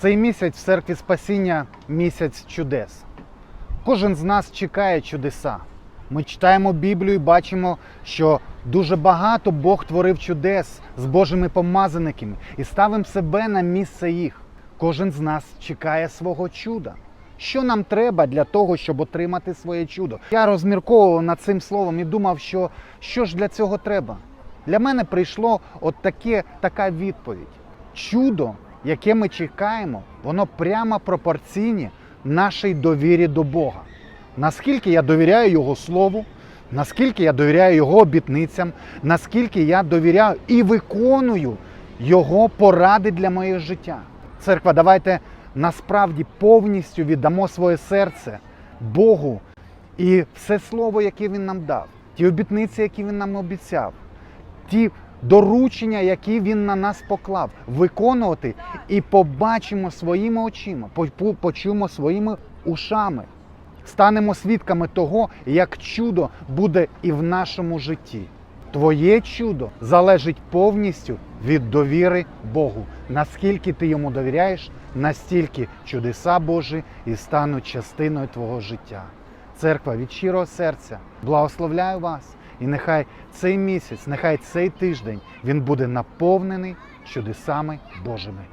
Цей місяць в церкві спасіння місяць чудес. Кожен з нас чекає чудеса. Ми читаємо Біблію і бачимо, що дуже багато Бог творив чудес з Божими помазаниками і ставимо себе на місце їх. Кожен з нас чекає свого чуда. Що нам треба для того, щоб отримати своє чудо? Я розмірковував над цим словом і думав, що що ж для цього треба. Для мене прийшло от таке, така відповідь. Чудо, яке ми чекаємо, воно прямо пропорційне нашій довірі до Бога. Наскільки я довіряю Його Слову, наскільки я довіряю Його обітницям, наскільки я довіряю і виконую Його поради для моєго життя. Церква, давайте насправді повністю віддамо своє серце Богу і все слово, яке Він нам дав, ті обітниці, які Він нам обіцяв, ті доручення, які він на нас поклав, виконувати і побачимо своїми очима, почуємо своїми ушами. Станемо свідками того, як чудо буде і в нашому житті. Твоє чудо залежить повністю від довіри Богу. Наскільки ти йому довіряєш, настільки чудеса Божі і стануть частиною твого життя. Церква від щирого серця благословляю вас. І нехай цей місяць, нехай цей тиждень він буде наповнений чудесами Божими.